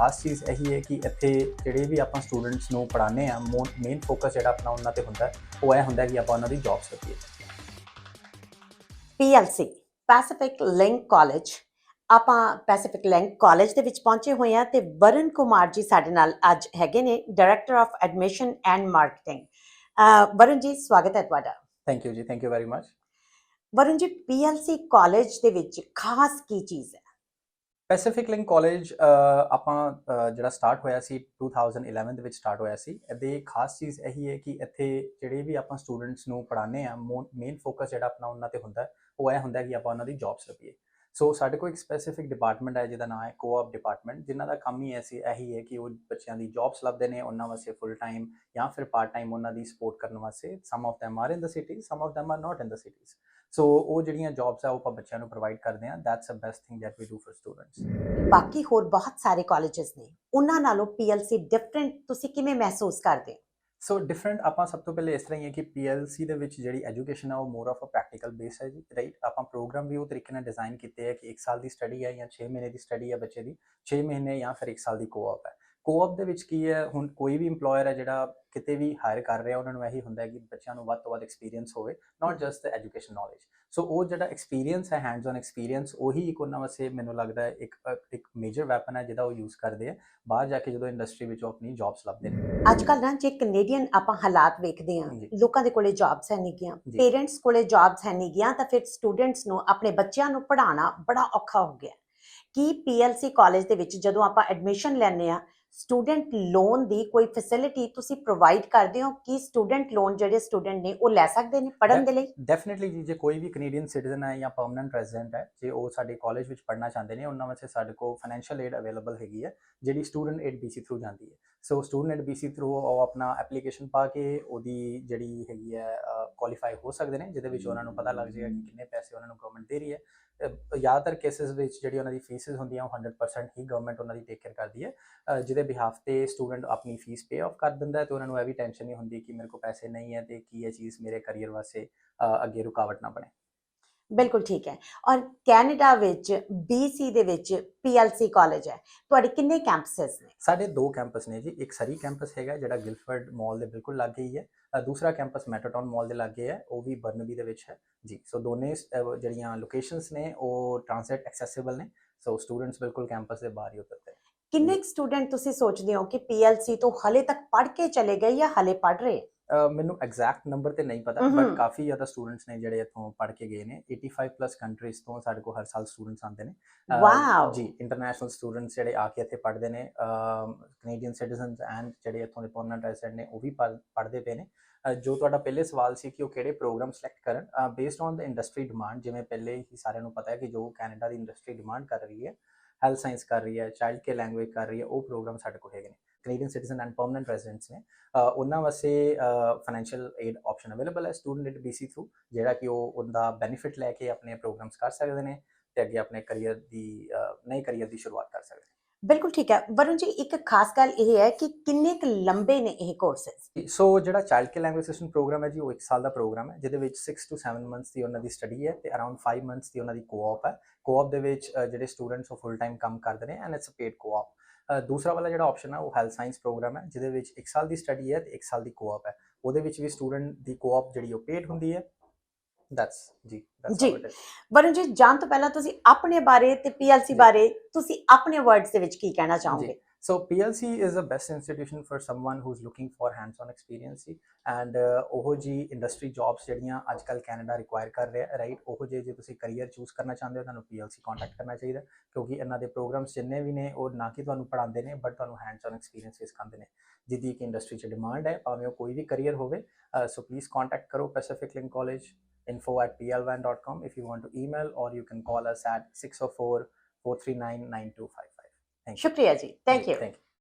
ਖਾਸ ਚੀਜ਼ ਇਹੀ ਹੈ ਕਿ ਇੱਥੇ ਜਿਹੜੇ ਵੀ ਆਪਾਂ ਸਟੂਡੈਂਟਸ ਨੂੰ ਪੜ੍ਹਾਉਂਦੇ ਆ ਮੇਨ ਫੋਕਸ ਜਿਹੜਾ ਆਪਣਾ ਉਹਨਾਂ ਤੇ ਹੁੰਦਾ ਉਹ ਇਹ ਹੁੰਦਾ ਕਿ ਆਪਾਂ ਉਹਨਾਂ ਦੀ ਜੌਬਸ ਲੱਭੀਏ PLC ਪੈਸੀਫਿਕ ਲਿੰਕ ਕਾਲਜ ਆਪਾਂ ਪੈਸੀਫਿਕ ਲਿੰਕ ਕਾਲਜ ਦੇ ਵਿੱਚ ਪਹੁੰਚੇ ਹੋਏ ਹਾਂ ਤੇ ਵਰਨ ਕੁਮਾਰ ਜੀ ਸਾਡੇ ਨਾਲ ਅੱਜ ਹੈਗੇ ਨੇ director of admission and marketing Varun ji ਸਵਾਗਤ ਹੈ ਤੁਹਾਡਾ। Thank you ji thank you very much Varun ji PLC college ਦੇ ਵਿੱਚ ਖਾਸ ਕੀ ਚੀਜ਼ ਹੈ? ਪੈਸੀਫਿਕ ਲਿੰਕ ਕਾਲਜ ਆਪਾਂ ਜਿਹੜਾ ਸਟਾਰਟ ਹੋਇਆ ਸੀ 2011 ਦੇ ਵਿੱਚ ਸਟਾਰਟ ਹੋਇਆ ਸੀ, ਇਹਦੇ ਖਾਸ ਚੀਜ਼ ਇਹੀ ਹੈ ਕਿ ਇੱਥੇ ਜਿਹੜੇ ਵੀ ਆਪਾਂ ਸਟੂਡੈਂਟਸ ਨੂੰ ਪੜ੍ਹਾਉਂਦੇ ਆ ਮੇਨ ਫੋਕਸ ਜਿਹੜਾ ਆਪਣਾ ਉਹਨਾਂ ਤੇ ਹੁੰਦਾ, ਉਹ ਇਹ ਹੁੰਦਾ ਕਿ ਆਪਾਂ ਉਹਨਾਂ ਦੀ ਜੌਬਸ ਲੱਭੀਏ। ਸੋ ਸਾਡੇ ਕੋਲ ਇੱਕ ਸਪੈਸੀਫਿਕ ਡਿਪਾਰਟਮੈਂਟ ਹੈ, ਜਿਹਦਾ ਨਾਮ ਹੈ ਕੋਆਪ ਡਿਪਾਰਟਮੈਂਟ ਜਿਨ੍ਹਾਂ ਦਾ ਕੰਮ ਹੀ ਐਸੀ ਇਹੀ ਹੈ ਕਿ ਉਹ ਬੱਚਿਆਂ ਦੀ ਜੌਬਸ ਲੱਭਦੇ ਨੇ, ਉਹਨਾਂ ਵਾਸਤੇ ਫੁੱਲ ਟਾਈਮ ਜਾਂ ਫਿਰ ਪਾਰਟ ਟਾਈਮ ਉਹਨਾਂ ਦੀ ਸਪੋਰਟ ਕਰਨ ਵਾਸਤੇ। Some of them are in the city some of them are not in the cities so ਉਹ ਜਿਹੜੀਆਂ ਜੌਬਸ ਆ ਉਹ ਆਪਾਂ ਬੱਚਿਆਂ ਨੂੰ ਪ੍ਰੋਵਾਈਡ ਕਰਦੇ ਆ that's the best thing that we do for students ਬਾਕੀ ਹੋਰ ਬਹੁਤ ਸਾਰੇ ਕਾਲਜਸ ਨੇ। ਉਹਨਾਂ ਨਾਲੋਂ PLC ਡਿਫਰੈਂਟ ਤੁਸੀਂ ਕਿਵੇਂ ਮਹਿਸੂਸ ਕਰਦੇ? ਹੋ ਸੋ ਡਿਫਰੈਂਟ ਆਪਾਂ ਸਭ ਤੋਂ ਪਹਿਲੇ ਇਸ ਤਰ੍ਹਾਂ ਹੀ ਹੈ ਕਿ PLC ਦੇ ਵਿੱਚ ਜਿਹੜੀ ਐਜੂਕੇਸ਼ਨ ਹੈ ਉਹ more of a practical base ਹੈ ਜੀ ਰਾਈਟ ਆਪਾਂ ਪ੍ਰੋਗਰਾਮ ਵੀ ਉਹ ਤਰੀਕੇ ਨਾਲ ਡਿਜ਼ਾਈਨ ਕੀਤੇ ਹੈ ਕਿ 1 ਸਾਲ ਦੀ ਸਟੱਡੀ ਹੈ ਜਾਂ 6 ਮਹੀਨੇ ਦੀ ਸਟੱਡੀ ਹੈ ਬੱਚੇ ਦੀ 6 ਮਹੀਨੇ ਜਾਂ ਫਿਰ 1 ਸਾਲ ਦੀ ਕੋਆਪ ਹੈ ਕੋਆਪ ਦੇ ਵਿੱਚ ਕੀ ਹੈ? ਹੁਣ ਕੋਈ ਵੀ EMPLOYER ਹੈ ਜਿਹੜਾ ਕਿਤੇ ਵੀ ਹਾਇਰ ਕਰ ਰਿਹਾ ਉਹਨਾਂ ਨੂੰ ਇਹੀ ਹੁੰਦਾ ਹੈ ਕਿ ਬੱਚਿਆਂ ਨੂੰ ਵੱਧ ਤੋਂ ਵੱਧ ਐਕਸਪੀਰੀਅੰਸ ਹੋਵੇ not just the education knowledge so ਉਹ ਜਿਹੜਾ ਐਕਸਪੀਰੀਅੰਸ ਹੈ ਹੈਂਡਸ ਔਨ ਐਕਸਪੀਰੀਅੰਸ ਉਹੀ ਇੱਕ ਉਹਨਾਂ ਵਾਸਤੇ ਮੈਨੂੰ ਲੱਗਦਾ ਹੈ ਇੱਕ ਇੱਕ ਮੇਜਰ ਵੈਪਨ ਹੈ ਜਿਹਦਾ ਉਹ ਯੂਜ਼ ਕਰਦੇ ਆ। ਬਾਹਰ ਜਾ ਕੇ ਜਦੋਂ ਇੰਡਸਟਰੀ ਵਿੱਚ ਉਹ ਆਪਣੀ ਜੌਬਸ ਲੱਭਦੇ ਨੇ। ਅੱਜ ਕੱਲ੍ਹ ਨਾ ਜੇ ਕੈਨੇਡੀਅਨ ਆਪਾਂ ਹਾਲਾਤ ਵੇਖਦੇ ਹਾਂ ਜੀ। ਲੋਕਾਂ ਦੇ ਕੋਲੇ ਜੌਬਸ ਹੈ ਨਹੀਂ ਗਿਆ। ਪੇਰੈਂਟਸ ਕੋਲੇ ਜੌਬਸ ਹੈ ਨਹੀਂ ਗਿਆ ਤਾਂ ਫਿਰ ਸਟੂਡੈਂਟਸ ਨੂੰ ਆਪਣੇ ਬੱਚਿਆਂ ਨੂੰ ਪੜ੍ਹਾਉਣਾ ਬੜਾ ਔਖਾ ਹੋ ਗਿਆ। ਕੀ PLC ਕਾਲਜ ਦੇ ਵਿੱਚ ਜਦੋਂ ਆਪਾਂ ਐਡਮਿਸ਼ਨ ਲੈਂਦੇ ਆ ਸਟੂਡੈਂਟ ਲੋਨ ਦੀ ਕੋਈ ਫੈਸਿਲਿਟੀ ਤੁਸੀਂ ਪ੍ਰੋਵਾਈਡ ਕਰਦੇ ਹੋ ਕਿ ਸਟੂਡੈਂਟ ਲੋਨ ਜਿਹੜੇ ਸਟੂਡੈਂਟ ਨੇ ਉਹ ਲੈ ਸਕਦੇ ਨੇ ਪੜ੍ਹਨ ਦੇ ਲਈ? ਡੈਫੀਨਿਟਲੀ ਜੀ ਜੇ ਕੋਈ ਵੀ ਕੈਨੇਡੀਅਨ ਸਿਟੀਜ਼ਨ ਹੈ ਜਾਂ ਪਰਮਨੈਂਟ ਰੈਜ਼ੀਡੈਂਟ ਹੈ ਜੇ ਉਹ ਸਾਡੇ ਕਾਲਜ ਵਿੱਚ ਪੜ੍ਹਨਾ ਚਾਹੁੰਦੇ ਨੇ ਉਹਨਾਂ ਵਾਸਤੇ ਸਾਡੇ ਕੋਲ ਫਾਈਨੈਂਸ਼ੀਅਲ ਏਡ ਅਵੇਲੇਬਲ ਹੈਗੀ ਹੈ ਜਿਹੜੀ ਸਟੂਡੈਂਟ ਏਡ BC ਥਰੂ ਜਾਂਦੀ ਹੈ। So student aid BC through ਉਹ ਆਪਣਾ ਐਪਲੀਕੇਸ਼ਨ ਪਾ ਕੇ ਉਹਦੀ ਜਿਹੜੀ ਹੈਗੀ ਹੈ ਕੁਆਲੀਫਾਈ ਹੋ ਸਕਦੇ ਨੇ ਜਿਹਦੇ ਵਿੱਚ ਉਹਨਾਂ ਨੂੰ ਪਤਾ ਲੱਗ ਜਾਏਗਾ ਕਿ ਕਿੰਨੇ ਪੈਸੇ ਉਹਨਾਂ ਨੂੰ ਗਵਰਨਮੈਂਟ ਦੇ ਰਹੀ ਹੈ। ਜ਼ਿਆਦਾਤਰ ਕੇਸਿਸ ਵਿੱਚ ਜਿਹੜੀ ਉਹਨਾਂ ਦੀ ਫੀਸਿਸ ਹੁੰਦੀਆਂ, ਉਹ 100% ਹੀ ਗਵਰਨਮੈਂਟ ਉਹਨਾਂ ਦੀ ਟੇਕ ਕੇਅਰ ਕਰਦੀ ਹੈ। ਜਿਹਦੇ ਬਿਹਾਫ ਤੇ ਸਟੂਡੈਂਟ ਆਪਣੀ ਫੀਸ ਪੇ ਆਫ ਕਰ ਦਿੰਦਾ ਹੈ ਤੇ ਉਹਨਾਂ ਨੂੰ ਇਹ ਵੀ ਟੈਨਸ਼ਨ ਨਹੀਂ ਹੁੰਦੀ ਕਿ ਮੇਰੇ ਕੋਲ ਪੈਸੇ ਨਹੀਂ ਹੈ ਤੇ ਕੀ ਇਹ ਚੀਜ਼ ਮੇਰੇ ਕੈਰੀਅਰ ਵਾਸਤੇ ਅੱਗੇ ਰੁਕਾਵਟ ਨਾ ਬਣੇ। ਬਿਲਕੁਲ ਠੀਕ ਹੈ। ਔਰ ਕੈਨੇਡਾ ਵਿੱਚ BC ਦੇ ਵਿੱਚ PLC ਕਾਲਜ ਹੈ। ਤੁਹਾਡੇ ਕਿੰਨੇ ਕੈਂਪਸਸ ਨੇ? ਸਾਡੇ ਦੋ ਕੈਂਪਸ ਨੇ ਜੀ। ਇੱਕ ਸਰੀ ਕੈਂਪਸ ਹੈਗਾ ਜਿਹੜਾ ਗਿਲਫਰਡ ਮਾਲ ਦੇ ਬਿਲਕੁਲ ਲਾਗੇ ਹੀ ਹੈ। ਦੂਸਰਾ ਕੈਂਪਸ ਮੈਟਰਟਾਊਨ ਮਾਲ ਦੇ ਲਾਗੇ ਹੈ। ਉਹ ਵੀ ਬਰਨਬੀ ਦੇ ਵਿੱਚ ਹੈ। ਜੀ ਸੋ ਦੋਨੇ ਜਿਹੜੀਆਂ ਲੋਕੇਸ਼ਨਸ ਨੇ ਉਹ ਟ੍ਰਾਂਸਲੇਟ ਐਕਸੈਸਿਬਲ ਨੇ। ਸੋ ਸਟੂਡੈਂਟਸ ਬਿਲਕੁਲ ਕੈਂਪਸ ਦੇ ਬਾਹਰ ਹੀ ਉਤਰਦੇ ਕਿੰਨੇ ਸਟੂਡੈਂਟ ਤੁਸੀਂ ਸੋਚਦੇ ਹੋ ਕਿ PLC ਤੋਂ ਹਲੇ ਤੱਕ ਪੜ੍ਹ ਕੇ ਚਲੇ ਗਏ ਜਾਂ ਹਲੇ ਪੜ੍ਹ ਰਹੇ? ਮੈਨੂੰ ਐਗਜ਼ੈਕਟ ਨੰਬਰ ਤੇ ਨਹੀਂ ਪਤਾ। ਬਟ ਕਾਫੀ ਜ਼ਿਆਦਾ ਸਟੂਡੈਂਟਸ ਨੇ ਜਿਹੜੇ ਇੱਥੋਂ ਪੜ੍ਹ ਕੇ ਗਏ ਨੇ। 85 ਪਲੱਸ ਕੰਟਰੀਜ਼ ਤੋਂ ਸਾਡੇ ਕੋਲ ਹਰ ਸਾਲ ਸਟੂਡੈਂਟਸ ਆਉਂਦੇ ਨੇ। ਵਾਓ ਜੀ ਇੰਟਰਨੈਸ਼ਨਲ ਸਟੂਡੈਂਟਸ ਜਿਹੜੇ ਆ ਕੇ ਇੱਥੇ ਪੜ੍ਹਦੇ ਨੇ ਕੈਨੇਡੀਅਨ ਸਿਟੀਜ਼ਨਸ ਐਂਡ ਜਿਹੜੇ ਇੱਥੋਂ ਦੇ ਪਰਮਨੈਂਟ ਰੈਜ਼ੀਡੈਂਟ ਨੇ ਉਹ ਵੀ ਪੜ੍ਹ- ਪੜ੍ਹਦੇ ਪਏ ਨੇ। ਜੋ ਤੁਹਾਡਾ ਪਹਿਲੇ ਸਵਾਲ ਸੀ ਕਿ ਉਹ ਕਿਹੜੇ ਪ੍ਰੋਗਰਾਮ ਸਿਲੈਕਟ ਕਰਨ based on the industry demand ਜਿਵੇਂ ਪਹਿਲੇ ਹੀ ਸਾਰਿਆਂ ਨੂੰ ਪਤਾ ਹੈ ਕਿ ਜੋ ਕੈਨੇਡਾ ਦੀ ਇੰਡਸਟਰੀ ਡਿਮਾਂਡ ਕਰ ਰਹੀ ਹੈ ਹੈਲਥ ਸਾਇੰਸ ਕਰ ਰਹੀ ਹੈ ਚਾਈਲਡ ਕੇਅਰ ਲੈਂਗੁਏਜ ਕਰ ਰਹੀ ਹੈ ਉਹ ਪ੍ਰੋਗਰਾਮ ਸਾਡੇ ਕੋਲ ਹੈਗੇ ਨੇ। Canadian citizen and permanent residents ਨੇ ਉਹਨਾਂ ਵਾਸਤੇ ਫਾਈਨੈਂਸ਼ੀਅਲ ਏਡ ਆਪਸ਼ਨ ਅਵੇਲੇਬਲ ਹੈ ਸਟੂਡੈਂਟ ਏਡ BC ਥਰੂ ਜਿਹੜਾ ਕਿ ਉਹ ਉਹਦਾ ਬੈਨੀਫਿਟ ਲੈ ਕੇ ਆਪਣੇ ਪ੍ਰੋਗਰਾਮਸ ਕਰ ਸਕਦੇ ਨੇ ਤੇ ਅੱਗੇ ਆਪਣੇ ਕੈਰੀਅਰ ਦੀ ਨਏ ਕੈਰੀਅਰ ਦੀ ਸ਼ੁਰੂਆਤ ਕਰ ਸਕਦੇ ਨੇ ਬਿਲਕੁਲ ਠੀਕ ਹੈ ਵਰੁਣ ਜੀ ਇੱਕ ਖਾਸ ਗੱਲ ਇਹ ਹੈ ਕਿ ਕਿੰਨੇ ਕੁ ਲੰਬੇ ਨੇ ਇਹ ਕੋਰਸਸ ਸੋ ਜਿਹੜਾ child care language system program ਹੈ ਜੀ ਉਹ 1 ਸਾਲ ਦਾ ਪ੍ਰੋਗਰਾਮ ਹੈ ਜਿਹਦੇ ਵਿੱਚ 6 ਤੋਂ 7 ਮੰਥਸ ਦੀ ਉਹਨਾਂ ਦੀ ਸਟੱਡੀ ਹੈ ਤੇ ਅਰਾਊਂਡ 5 ਮੰਥਸ ਦੀ ਉਹਨਾਂ ਦੀ ਕੋਆਪ ਹੈ ਕੋਆਪ ਦੇ ਵਿੱਚ ਜਿਹੜੇ ਸਟੂਡੈਂਟਸ ਉਹ ਫੁੱਲ ਟਾਈਮ ਕੰਮ ਕਰਦੇ ਨੇ and it's a paid co-op ਦੂਸਰਾ ਵਾਲਾ ਜਿਹੜਾ ਆਪਸ਼ਨ ਹੈ ਉਹ ਹੈਲਥ ਸਾਇੰਸ ਪ੍ਰੋਗਰਾਮ ਹੈ ਜਿਹਦੇ ਵਿੱਚ 1 ਸਾਲ ਦੀ ਸਟੱਡੀ ਹੈ ਤੇ 1 ਸਾਲ ਦੀ ਕੋਆਪ ਹੈ। ਉਹਦੇ ਵਿੱਚ ਵੀ ਸਟੂਡੈਂਟ ਦੀ ਕੋਆਪ ਜਿਹੜੀ ਉਹ ਪੇਡ ਹੁੰਦੀ ਹੈ। ਦੈਟਸ ਜੀ ਜੀ। ਵਰੁਣ ਜੀ ਜਾਣ ਤੋਂ ਪਹਿਲਾਂ ਤੁਸੀਂ ਆਪਣੇ ਬਾਰੇ ਤੇ ਜੀ। ਬਾਰੇ ਤੁਸੀਂ ਆਪਣੇ ਵਰਡਸ ਦੇ ਵਿੱਚ ਕੀ ਕਹਿਣਾ ਚਾਹੋਗੇ? So PLC is the best institution for someone who's looking for hands-on experience. C and uh, ਉਹ ਜੀ ਇੰਡਸਟਰੀ ਜੌਬਸ ਜਿਹੜੀਆਂ ਅੱਜ ਕੱਲ ਕੈਨੇਡਾ ਰਿਕੁਆਇਰ ਕਰ ਰਿਹਾ ਰਾਈਟ ਉਹ ਜੇ ਜੇ ਤੁਸੀਂ ਕੈਰੀਅਰ ਚੂਜ਼ ਕਰਨਾ ਚਾਹੁੰਦੇ ਹੋ ਤੁਹਾਨੂੰ PLC ਕੰਟੈਕਟ ਕਰਨਾ ਚਾਹੀਦਾ ਕਿਉਂਕਿ ਇਹਨਾਂ ਦੇ ਪ੍ਰੋਗਰਾਮਸ ਜਿੰਨੇ ਵੀ ਨੇ ਉਹ ਨਾ ਕਿ ਤੁਹਾਨੂੰ ਪੜ੍ਹਾਉਂਦੇ ਨੇ ਬਟ ਤੁਹਾਨੂੰ ਹੈਂਡਸ-on ਐਕਸਪੀਰੀਅੰਸ ਵੀ ਸਿਖਾਉਂਦੇ ਨੇ ਜਿਹਦੀ ਕਿ ਇੰਡਸਟਰੀ 'ਚ ਡਿਮਾਂਡ ਹੈ ਭਾਵੇਂ ਉਹ ਕੋਈ ਵੀ ਕੈਰੀਅਰ ਹੋਵੇ ਸੋ ਪਲੀਜ਼ ਕੰਟੈਕਟ ਕਰੋ Pacific Link College info at plvan.com if you want to email or you can call us at 604 439 9255 Thank you. Ji. Thank you.